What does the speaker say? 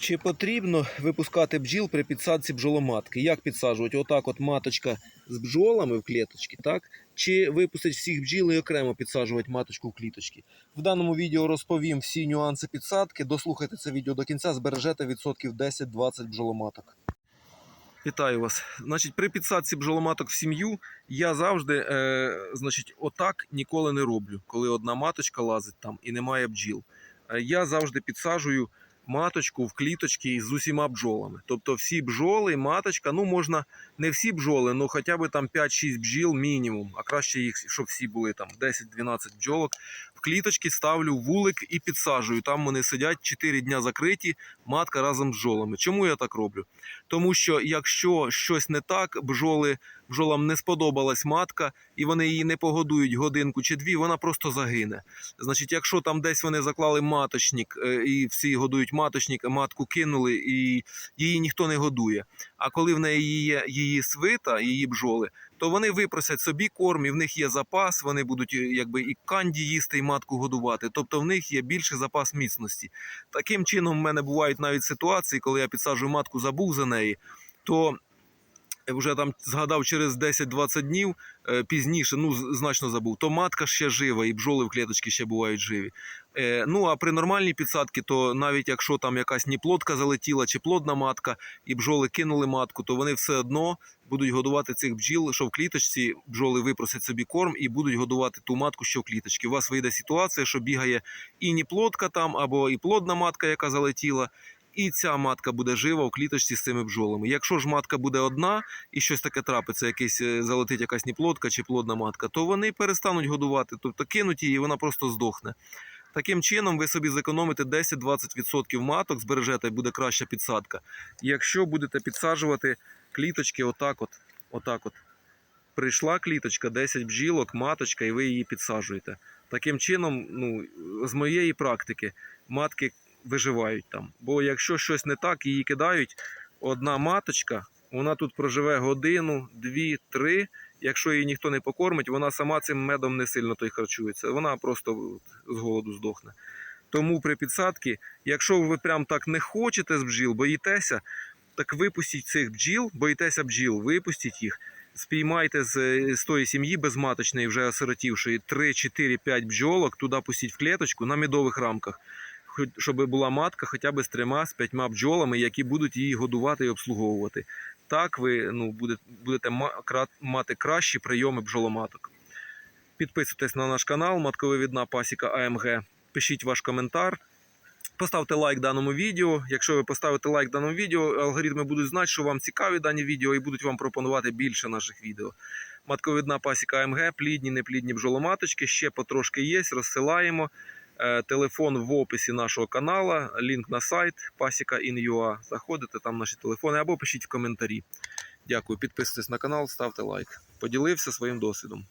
Чи потрібно випускати бджіл при підсадці бджоломатки? Як підсаджувати? Отак от маточка з бджолами в клеточці, так? Чи випустити всіх бджіл і окремо підсаджувати маточку в кліточки? В даному відео розповім всі нюанси підсадки. Дослухайте це відео до кінця, збережете відсотків 10-20 бджоломаток. Вітаю вас. Значить, при підсадці бджоломаток в сім'ю я завжди, е, значить, отак ніколи не роблю, коли одна маточка лазить там і немає бджіл. Е, я завжди підсаджую маточку в кліточки з усіма бджолами. Тобто всі бджоли, маточка, ну можна не всі бджоли, ну хоча б там 5-6 бджіл мінімум, а краще їх, щоб всі були там 10-12 бджолок. В кліточки ставлю вулик і підсаджую. Там вони сидять 4 дня закриті, матка разом з бджолами. Чому я так роблю? Тому що якщо щось не так, бджоли, бджолам не сподобалась матка, і вони її не погодують годинку чи дві, вона просто загине. Значить, якщо там десь вони заклали маточник е, і всі годують маточник, матку кинули, і її ніхто не годує. А коли в неї є її свита, її бджоли, то вони випросять собі корм, і в них є запас, вони будуть е, якби і канді їсти, і матку годувати. Тобто в них є більший запас міцності. Таким чином, в мене бувають навіть ситуації, коли я підсаджую матку, забув за неї, то вже там згадав через 10-20 днів е, пізніше, ну значно забув, то матка ще жива, і бджоли в клеточці ще бувають живі. Е, ну а при нормальній підсадці, то навіть якщо там якась ніплодка залетіла чи плодна матка, і бджоли кинули матку, то вони все одно будуть годувати цих бджіл, що в кліточці бджоли випросять собі корм і будуть годувати ту матку, що в кліточці. У вас вийде ситуація, що бігає і ніплодка там, або і плодна матка, яка залетіла. І ця матка буде жива у кліточці з цими бджолами. Якщо ж матка буде одна і щось таке трапиться, якийсь е, залетить якась ніплодка чи плодна матка, то вони перестануть годувати, тобто кинуть її, і вона просто здохне. Таким чином, ви собі зекономите 10-20% маток, збережете, і буде краща підсадка. Якщо будете підсаджувати кліточки, отак, от, отак от. Прийшла кліточка, 10 бджілок, маточка, і ви її підсаджуєте. Таким чином, ну, з моєї практики, матки виживають там. Бо якщо щось не так, її кидають, одна маточка, вона тут проживе годину, дві, три. Якщо її ніхто не покормить, вона сама цим медом не сильно той харчується. Вона просто з голоду здохне. Тому при підсадці, якщо ви прям так не хочете з бджіл, боїтеся, так випустіть цих бджіл, боїтеся бджіл, випустіть їх. Спіймайте з, з тої сім'ї безматочної, вже осиротівшої 3, 4, 5 бджолок, туди пустіть в клеточку на медових рамках, щоб була матка хоча б з трьома, з п'ятьма бджолами, які будуть її годувати і обслуговувати. Так ви ну, будете, мати кращі прийоми бджоломаток. Підписуйтесь на наш канал Матковивідна Пасіка АМГ. Пишіть ваш коментар. Поставте лайк даному відео. Якщо ви поставите лайк даному відео, алгоритми будуть знати, що вам цікаві дані відео і будуть вам пропонувати більше наших відео. Матковидна пасіка АМГ, плідні, неплідні бджоломаточки, ще потрошки є, розсилаємо. Е, Телефон в описі нашого каналу, лінк на сайт pasika.in.ua. Заходите там наші телефони або пишіть в коментарі. Дякую, підписуйтесь на канал, ставте лайк. Поділився своїм досвідом.